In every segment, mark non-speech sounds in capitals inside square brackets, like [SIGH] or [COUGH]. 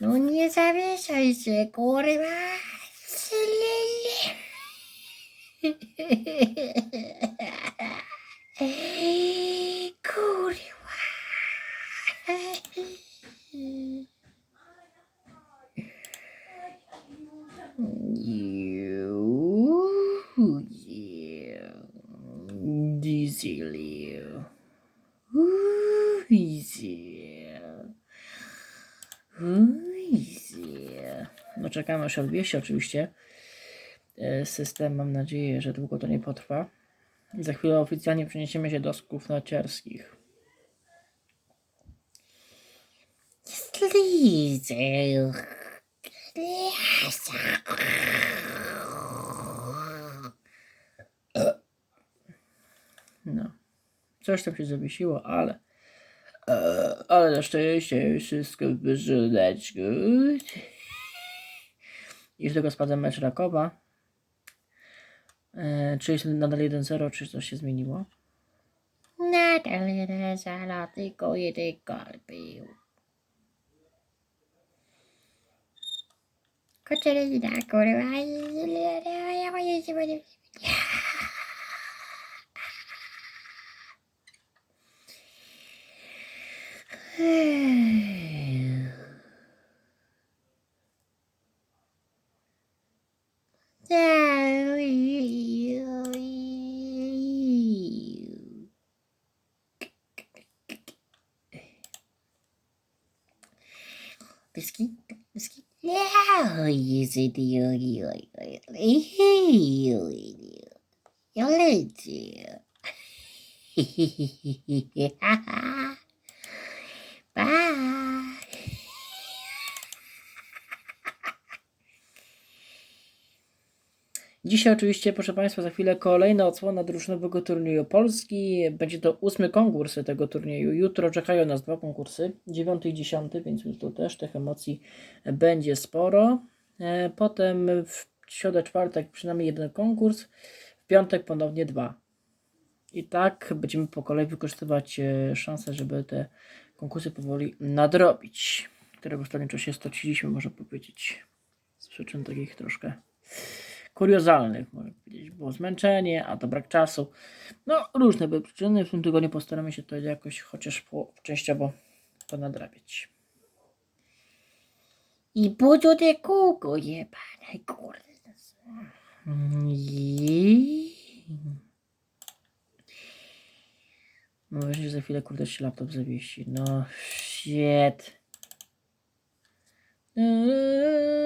No nie zawieszaj się, kurwa. Kurwa. Czekamy aż się oczywiście. E, System, mam nadzieję, że długo to nie potrwa. Za chwilę oficjalnie przeniesiemy się do sków narciarskich. Sleazy. No. Coś tam się zawiesiło, ale. e, Ale na szczęście wszystko w porządeczku. Już tylko sprawdzam mecz Rakowa. E, czy jest nadal 1-0, czy coś się zmieniło? Nadal 1-0, tylko jeden gol był. Katarzyna, kurwa. Ja boję się, będę... Biscuit, biscuit. Yeah, yes, [LAUGHS] it is. You're Dzisiaj oczywiście, proszę Państwa, za chwilę kolejna odsłona drużynowego turnieju Polski. Będzie to ósmy konkurs tego turnieju. Jutro czekają nas dwa konkursy, dziewiąty i dziesiąty, więc jutro też tych emocji będzie sporo. E, Potem w środę, czwartek przynajmniej jeden konkurs, w piątek ponownie dwa. I tak będziemy po kolei wykorzystywać e, szanse, żeby te konkursy powoli nadrobić, które w ostatnim czasie straciliśmy, można powiedzieć, z przyczyn takich troszkę kuriozalnych, można powiedzieć. Było zmęczenie, a to brak czasu. No, różne były przyczyny. W tym tygodniu postaramy się to jakoś chociaż po, częściowo ponadrabiać. I budziu te kółko jebane, kurde. I... No właśnie za chwilę kurde się laptop zawiesi. No shit. Heyo.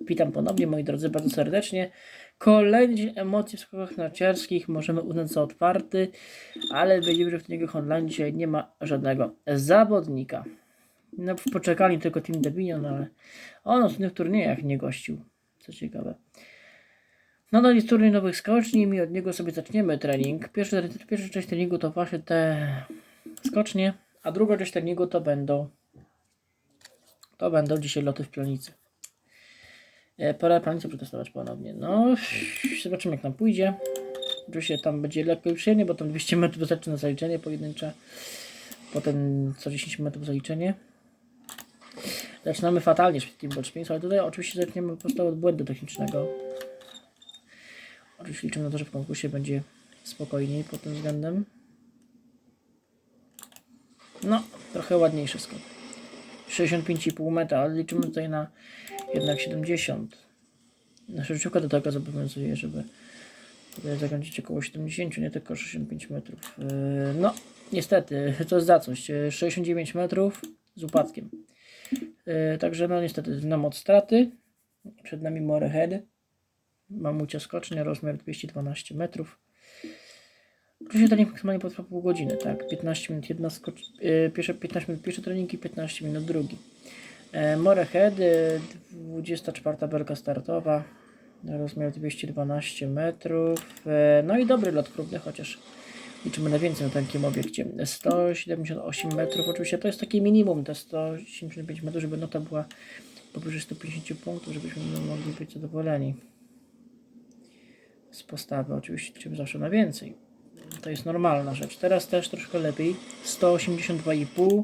Witam ponownie moi drodzy bardzo serdecznie. Kolejny dzień emocji w skokach narciarskich. Możemy uznać za otwarty, ale widzimy, że w turniejach online dzisiaj nie ma żadnego zawodnika. No, poczekali tylko Team Debinion, ale on w tych turniejach nie gościł. Co ciekawe. Nadal jest turniej nowych skoczni i od niego sobie zaczniemy trening. Pierwszy, pierwsza część treningu to właśnie te skocznie, a druga część treningu to będą to będą dzisiaj loty w pionicy. E, Pora planicę przetestować ponownie. No, zobaczymy jak nam pójdzie. Oczywiście tam będzie lekko przyjemnie, bo tam 200 metrów wystarczy na zaliczenie pojedyncze. Potem co 10 metrów zaliczenie. Zaczynamy fatalnie z tym Watchpins, ale tutaj oczywiście zaczniemy po prostu od błędu technicznego. Oczywiście liczymy na to, że w konkursie będzie spokojniej pod tym względem. No, trochę ładniejszy skok. 65,5 metra, ale liczymy tutaj na jednak 70. Nasza życiówka do tego zobowiązuje, żeby zakończyć około 70, nie tylko 65 metrów. Yy, No, niestety, to jest za coś. Yy, 69 metrów z upadkiem. Yy, Także no niestety na moc straty. Przed nami Morehead. Mamucia skocznia, rozmiar 212 metrów. Oczywiście trening maksymalnie potrwa pół godziny, tak? 15 minut jedna skocz... yy, pierwsze 15 minut pierwszy trening i 15 minut drugi. E, Morehead, e, 24 belka startowa, rozmiar 212 metrów. E, No i dobry lot próbny, chociaż liczymy na więcej na takim obiekcie. 178 metrów, oczywiście to jest takie minimum, te 175 metrów, żeby nota była powyżej 150 punktów, żebyśmy mogli być zadowoleni z postawy. Oczywiście liczymy zawsze na więcej. To jest normalna rzecz. Teraz też troszkę lepiej. 182,5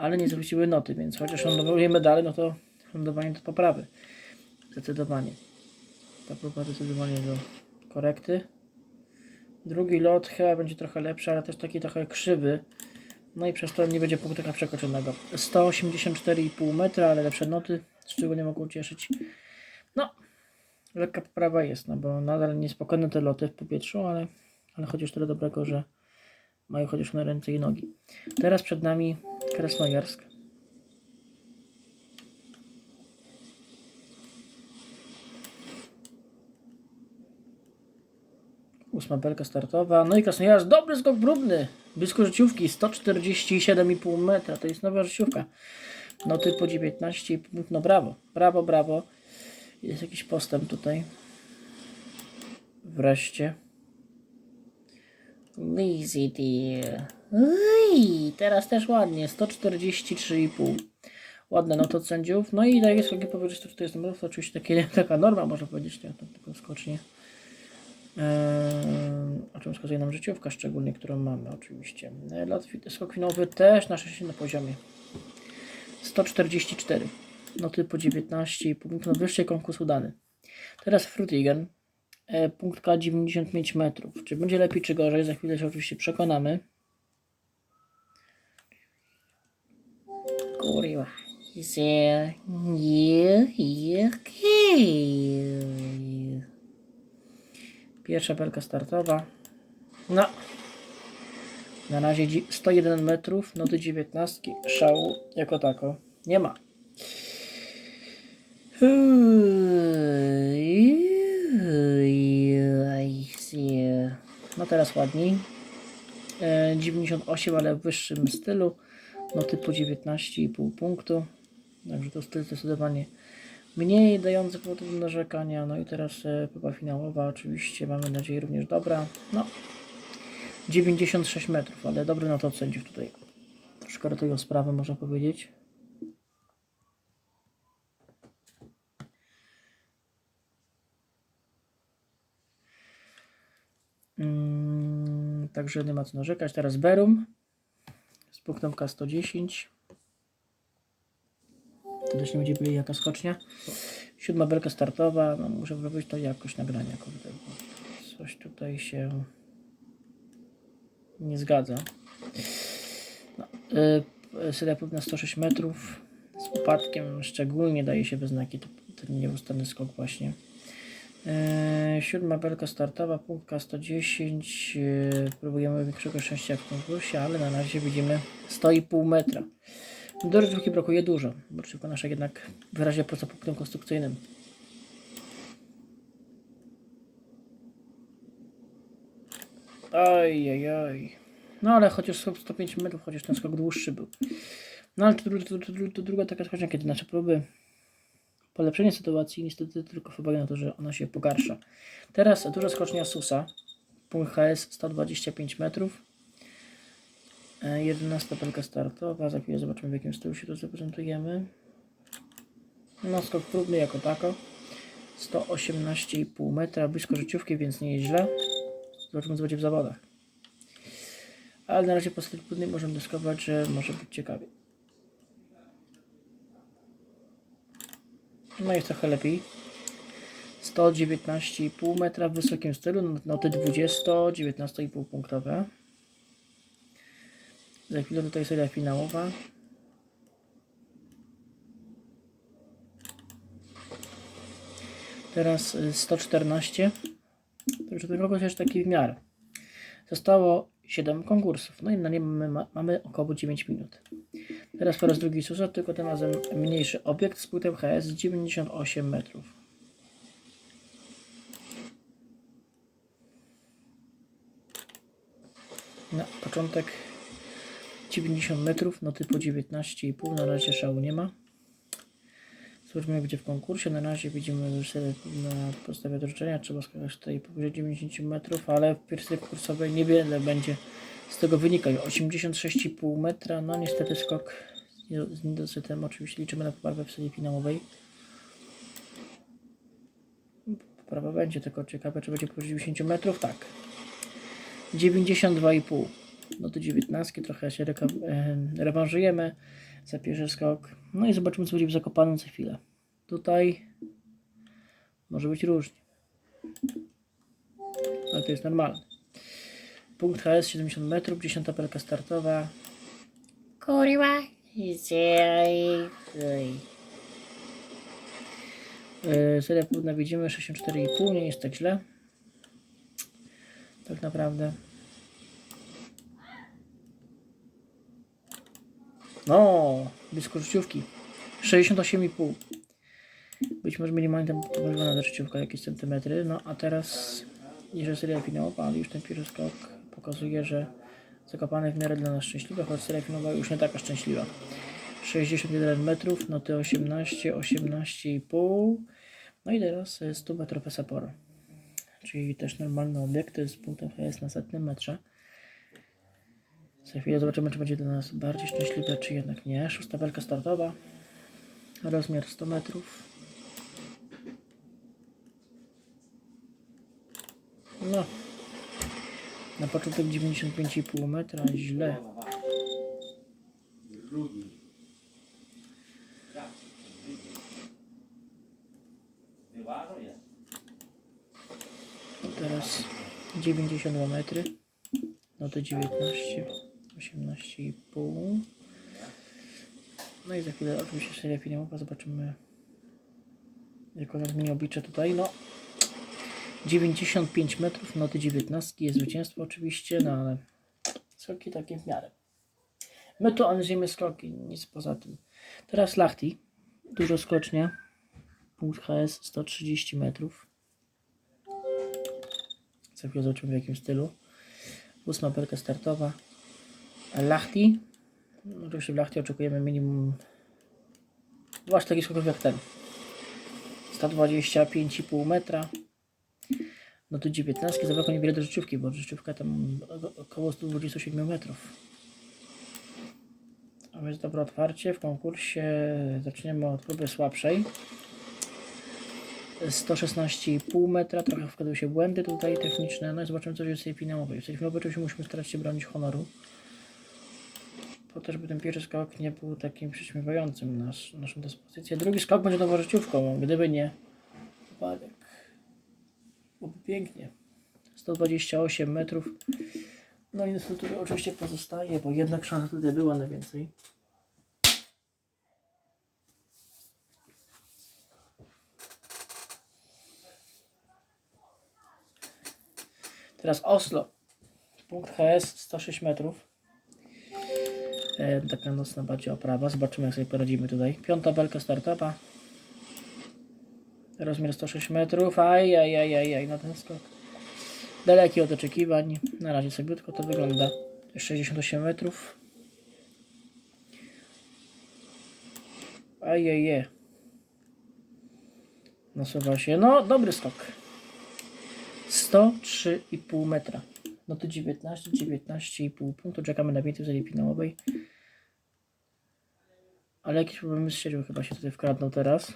ale nie zwróciły noty, więc chociaż lądowały medale, no to lądowanie do poprawy. Zdecydowanie. Ta próba zdecydowanie do korekty. Drugi lot chyba będzie trochę lepszy, ale też taki trochę krzywy. No i przez to nie będzie punktu przekroczonego. 184,5 metra, ale lepsze noty, z czego nie mogą cieszyć. No, lekka poprawa jest, no bo nadal niespokojne te loty w powietrzu, ale, ale chociaż tyle dobrego, że mają chociaż na ręce i nogi. Teraz przed nami Krasnojarsk. Ósma belka startowa. No i Krasnojarsk. Dobry skok próbny. Blisko życiówki. 147,5 metra. To jest nowa życiówka. No ty po 19,5. No brawo. Brawo, brawo. Jest jakiś postęp tutaj. Wreszcie. Lazy dear. Uj, teraz też ładnie, 143,5. Ładne no to sędziów. No i tak jest skoki powyżej 140 metrów, to oczywiście takie, [LAUGHS] taka norma, można powiedzieć, nie, to tylko skocznie. Eee, o czym wskazuje nam życiówka, szczególnie, którą mamy oczywiście. Lot fit- skok też na 6 na poziomie. 144. Noty po 19,5 punktów, no wyższy konkurs udany. Teraz Frutigen. E, punkt K 95 metrów. Czy będzie lepiej, czy gorzej? Za chwilę się oczywiście przekonamy. Kurwa. Okej. Pierwsza belka startowa. No. Na razie dzi- 101 metrów, noty 19. Szału jako tako nie ma. No teraz ładniej. E, 98, ale w wyższym stylu. No typu 19,5 punktu. Także to styl zdecydowanie mniej dający powód do narzekania. No i teraz e, próba finałowa oczywiście mamy nadzieję również dobra. No 96 metrów, ale dobry na to sędziów tutaj. Troszkę ratują sprawę można powiedzieć. Także nie ma co narzekać. Teraz Berum K110. To też nie będzie byli jaka skocznia. Siódma belka startowa. No, muszę wyrobić to jakość nagrania. Kurde, coś tutaj się nie zgadza. No, y, seria próbna 106 metrów. Z upadkiem szczególnie daje się we znaki ten nieustanny skok właśnie. E, siódma belka startowa, punktka 110. E, próbujemy większego szczęścia w konkursie, ale na razie widzimy 100,5 metra. Do rozrywki brakuje dużo, bo szybko nasza jednak wyraźnie poza punktem konstrukcyjnym. Oj, oj, oj. No ale chociaż skok 105 metrów, chociaż ten skok dłuższy był. No ale to, to, to, to, to druga taka skocznia, kiedy nasze próby polepszenia sytuacji niestety tylko wpływają na to, że ona się pogarsza. Teraz duża skocznia Susa, punkt HS 125 metrów. E, 11 pelka startowa, za chwilę zobaczymy w jakim stylu się to zaprezentujemy. No skok próbny jako tako. 118,5 metra, blisko życiówki, więc nie jest źle. Zobaczymy co będzie w zawodach. Ale na razie po stylu możemy wnioskować, że może być ciekawie. No jest trochę lepiej. 119,5 metra w wysokim stylu, no- noty 20, 19,5 punktowe. Za chwilę tutaj seria finałowa. Teraz y, 114. Także ten konkurs jest taki w miarę. Zostało 7 konkursów. No i na nie mamy, ma- mamy około 9 minut. Teraz po raz drugi Susa, tylko tym razem mniejszy obiekt z płytem HS 98 metrów. Na początek 90 metrów, no typu 19,5, na razie szału nie ma. Zobaczmy jak będzie w konkursie, na razie widzimy, że na podstawie otoczenia trzeba skakać tutaj powyżej 90 metrów, ale w pierwszej kursowej niewiele będzie z tego wynika. 86,5 metra, no niestety skok z- niedosytem, oczywiście liczymy na poprawę w serii finałowej. Poprawa będzie, tylko ciekawe czy będzie po 90 metrów, tak. 92,5. No do 19 trochę się e, rewanżujemy za pierwszy skok. No i zobaczymy co będzie w Zakopanem za chwilę. Tutaj może być różnie. Ale to jest normalne. Punkt HS 70 metrów, 10 pelka startowa. Kurwa. Yy, Seria płynna widzimy 64,5, nie jest tak źle. Tak naprawdę. No, blisko życiówki. 68,5. Być może minimalnie tam podważona życiówka jakieś centymetry. No a teraz, jeżeli seria finałowa, ale już ten pierwszy skok pokazuje, że zakopane w miarę dla nas szczęśliwe, choć seria finałowa już nie taka szczęśliwa. 61 metrów, no to 18, 18,5. No i teraz y, 100 metrów Pesaporo. Czyli też normalne obiekty z punktem HS na setnym metrze. Za chwilę zobaczymy, czy będzie dla nas bardziej szczęśliwe, czy jednak nie. Szósta belka startowa. Rozmiar 100 metrów. No. Na początek 95,5 metra. Źle. Teraz 92 metry. No to 19, 18,5. No i za chwilę oczywiście seria finałowa. Zobaczymy jak ona zmieni oblicze tutaj. No 95 metrów, noty 19 jest zwycięstwo oczywiście, no ale skoki takie w miarę. My tu analizujemy skoki, nic poza tym. Teraz Lachti, dużo skocznia, punkt HS 130 metrów. Za chwilę zobaczymy w jakim stylu. Ósma belka startowa. Lachti. No, oczywiście w Lachti oczekujemy minimum właśnie takich skoków jak ten. 125,5 metra. No to 19 zabrakło niewiele do życiówki, bo życiówka tam około 127 metrów. A więc dobre otwarcie. W konkursie zaczniemy od próby słabszej. 116,5 metra, trochę wkładały się błędy tutaj techniczne. No i zobaczymy co jest w tej finałowej. W tej finałowej oczywiście musimy starać się bronić honoru. Po to, żeby ten pierwszy skok nie był takim przyćmiewającym nasz, naszą dyspozycję. Drugi skok będzie nową życiówką, gdyby nie wypadek. Byłoby pięknie. 128 metrów. No i niestety oczywiście pozostaje, bo jednak szansa tutaj była na więcej. Teraz Oslo. Punkt HS 106 metrów. E, taka nocna bardziej oprawa. Zobaczymy jak sobie poradzimy tutaj. Piąta belka startowa. Rozmiar 106 metrów. Aj, aj, aj, aj, aj, na ten skok. Daleki od oczekiwań. Na razie sobie tylko to wygląda. 68 metrów. Ajeje. Nasuwa się. No, dobry skok. 103,5 metra. No to 19, 19,5 punktu. Czekamy na więcej w serii finałowej. Ale jakieś problemy z siecią chyba się tutaj wkradną teraz.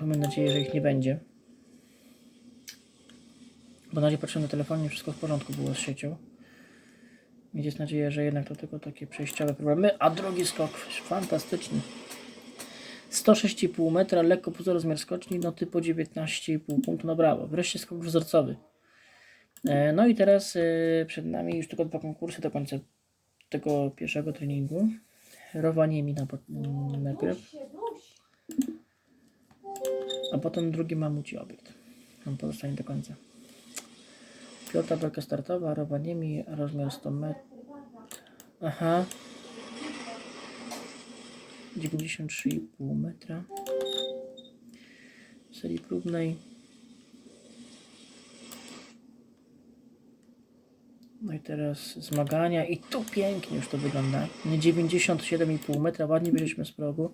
Mam nadzieję, że ich nie będzie. Bo na razie patrzyłem na telefonie, wszystko w porządku było z siecią. Więc jest nadzieja, że jednak to tylko takie przejściowe problemy. A drugi skok fantastyczny. 106,5 metra, lekko poza rozmiar skoczni, no typu 19,5 punktu, no brawo. Wreszcie skok wzorcowy. E, No i teraz e, przed nami już tylko dwa konkursy do końca tego pierwszego treningu. Rowanie mi na, najpierw, a potem drugi mamuci obiekt. On pozostanie do końca. Piąta belka startowa, rowanie mi, rozmiar 100 metrów. Aha. 93,5 metra. W serii próbnej. I teraz zmagania i tu pięknie już to wygląda. Nie 97,5 metra, ładnie byliśmy z progu.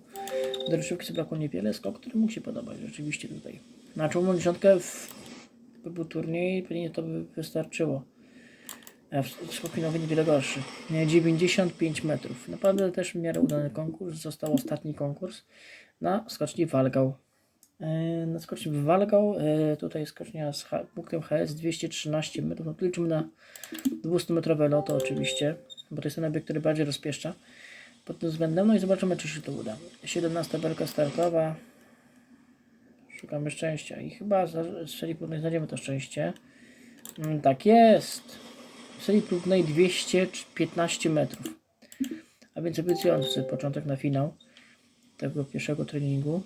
Do ryszówki zabrakło niewiele, skok, który mógł się podobać rzeczywiście tutaj. Na czołową dziesiątkę w, był turniej, pewnie to by wystarczyło. Skok finałowy niewiele gorszy. Nie, 95 metrów. Naprawdę też w miarę udany konkurs. Został ostatni konkurs na skoczni Walgał. E, Na skoczni Walgał, e, tutaj skocznia z punktem HS 213 metrów. No liczymy na 200-metrowe loto oczywiście, bo to jest ten obiekt, który bardziej rozpieszcza pod tym względem. No i zobaczymy, czy się to uda. 17 belka startowa. Szukamy szczęścia i chyba z serii próbnej znajdziemy to szczęście. Mm, Tak jest. W serii próbnej 215 metrów. A więc obiecujący początek na finał tego pierwszego treningu.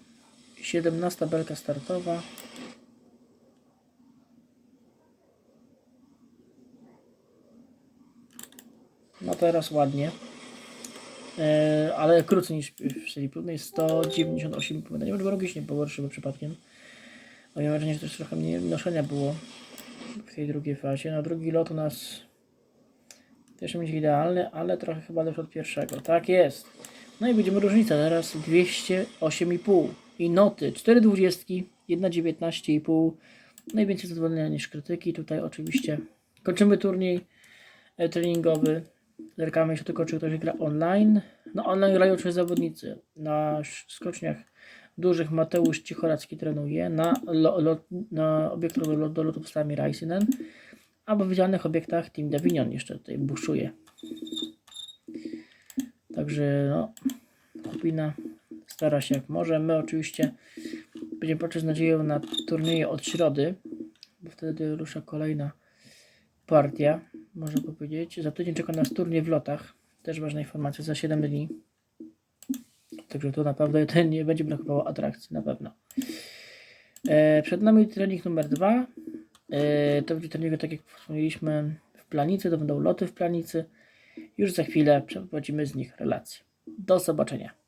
17 belka startowa. No teraz ładnie. E, ale krócej niż w serii próbnej 198 Nie wiem, czy robić nie było gorszymy przypadkiem. Bo mam wrażenie, że też trochę mniej noszenia było w tej drugiej fazie. Na drugi lot u nas też będzie idealny, ale trochę chyba lepszy od pierwszego. Tak jest. No i będziemy różnica. Teraz 208,5 i noty 4 dwudziestki, 1,19,5. Najwięcej zadowolenia niż krytyki. Tutaj oczywiście kończymy turniej e, treningowy. Zerkamy jeszcze tylko, czy ktoś gra online. No online grają trzy zawodnicy. Na skoczniach dużych Mateusz Cichoracki trenuje, na, lo, lo, na obiektach do, do lotów Stami Raisinen, a w widzianych obiektach Team Davignon jeszcze tutaj buszuje. Także no, Kupina stara się jak może. My oczywiście będziemy patrzeć z nadzieją na turnieje od środy, bo wtedy rusza kolejna partia, można powiedzieć. Za tydzień czeka nas turniej w lotach. Też ważna informacja, za 7 dni. Także tu naprawdę ten [LAUGHS] nie będzie brakowało atrakcji, na pewno. E, przed nami trening numer dwa. E, to będzie trening, tak jak wspomnieliśmy, w planicy. To będą loty w planicy. Już za chwilę przeprowadzimy z nich relacje. Do zobaczenia.